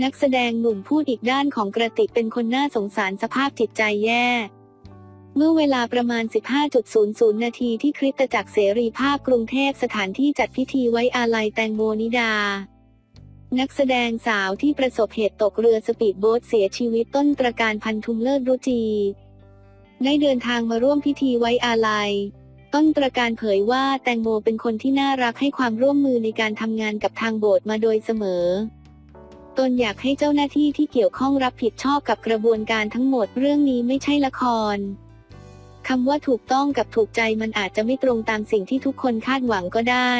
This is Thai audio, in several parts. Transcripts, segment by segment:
นักแสดงหนุ่มพูดอีกด้านของกระติกเป็นคนน่าสงสารสภาพจิตใจแย่ เมื่อเวลาประมาณ 15.00 นาทีที่คริสตจักรเสรีภาพกรุงเทพสถานที่จัดพิธีไว้อาลัยแตงโมนิดา นักแสดงสาวที่ประสบเหตุตกเรือสปีดโบ๊ทเสียชีวิตต้นตระการพันธุมเลิศรุจีได้เดินทางมาร่วมพิธีไว้อาลัย ต้นตระการเผยว่าแตงโมเป็นคนที่น่ารักให้ความร่วมมือในการทำงานกับทางโบสถ์มาโดยเสมอ ตนอยากให้เจ้าหน้าที่ที่เกี่ยวข้องรับผิดชอบกับกระบวนการทั้งหมดเรื่องนี้ไม่ใช่ละครคำว่าถูกต้องกับถูกใจมันอาจจะไม่ตรงตามสิ่งที่ทุกคนคาดหวังก็ได้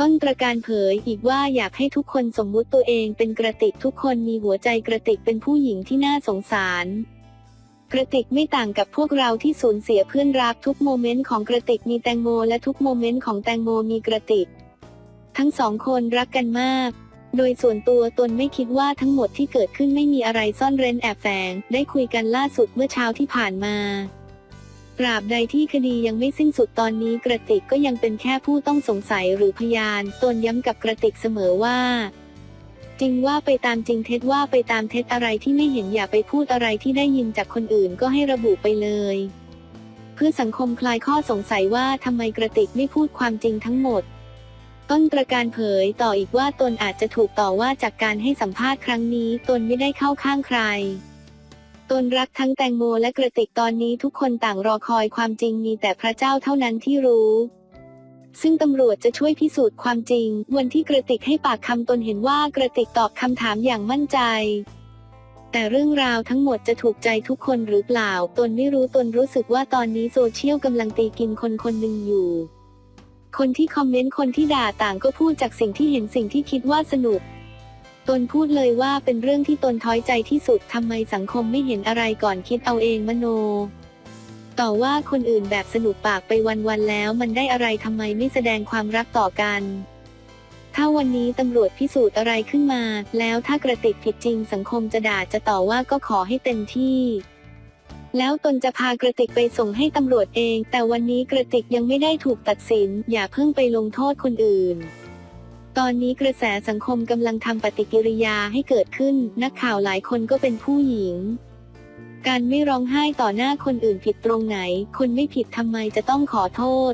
ต้นตระการเผยอีกว่าอยากให้ทุกคนสมมุติตัวเองเป็นกระติกทุกคนมีหัวใจกระติกเป็นผู้หญิงที่น่าสงสาร กระติกไม่ต่างกับพวกเราที่สูญเสียเพื่อนรักทุกโมเมนต์ของกระติกมีแตงโมและทุกโมเมนต์ของแตงโมมีกระติก ทั้งสองคนรักกันมาก โดยส่วนตัวตนไม่คิดว่าทั้งหมดที่เกิดขึ้นไม่มีอะไรซ่อนเร้นแอบแฝง ได้คุยกันล่าสุดเมื่อเช้าที่ผ่านมาตราบใดที่คดียังไม่สิ้นสุดตอนนี้กระติกก็ยังเป็นแค่ผู้ต้องสงสัยหรือพยาน ตนย้ำกับกระติกเสมอว่า จริงว่าไปตามจริงเท็จว่าไปตามเท็จอะไรที่ไม่เห็นอย่าไปพูดอะไรที่ได้ยินจากคนอื่นก็ให้ระบุไปเลย เพื่อสังคมคลายข้อสงสัยว่าทำไมกระติกไม่พูดความจริงทั้งหมด ต้นตระการเผยต่ออีกว่าตนอาจจะถูกต่อว่าจากการให้สัมภาษณ์ครั้งนี้ ตนไม่ได้เข้าข้างใคร ตนรักทั้งแตงโมและกระติกตอนนี้ทุกคนต่างรอคอยความจริงมีแต่พระเจ้าเท่านั้นที่รู้ ซึ่งตำรวจจะช่วยพิสูจน์ความจริง วันที่กระติกให้ปากคำตนเห็นว่ากระติกตอบคำถามอย่างมั่นใจแต่เรื่องราวทั้งหมดจะถูกใจทุกคนหรือเปล่า ตนไม่รู้ตนรู้สึกว่าตอนนี้โซเชียลกำลังตีกินคนคนหนึ่งอยู่ คนที่คอมเมนต์คนที่ด่าต่างก็พูดจากสิ่งที่เห็นสิ่งที่คิดว่าสนุก ตนพูดเลยว่าเป็นเรื่องที่ตนท้อยใจที่สุดทำไมสังคมไม่เห็นอะไรก่อนคิดเอาเองมโน ต่อว่าคนอื่นแบบสนุกปากไปวันๆแล้วมันได้อะไรทำไมไม่แสดงความรักต่อกันถ้าวันนี้ตำรวจพิสูจน์อะไรขึ้นมา แล้วถ้ากระติกผิดจริงสังคมจะด่าจะต่อว่าก็ขอให้เต็มที่ แล้วตนจะพากระติกไปส่งให้ตำรวจเอง แต่วันนี้กระติกยังไม่ได้ถูกตัดสิน อย่าเพิ่งไปลงโทษคนอื่น ตอนนี้กระแสสังคมกำลังทำปฏิกิริยาให้เกิดขึ้น นักข่าวหลายคนก็เป็นผู้หญิง การไม่ร้องไห้ต่อหน้าคนอื่นผิดตรงไหน คนไม่ผิดทำไมจะต้องขอโทษ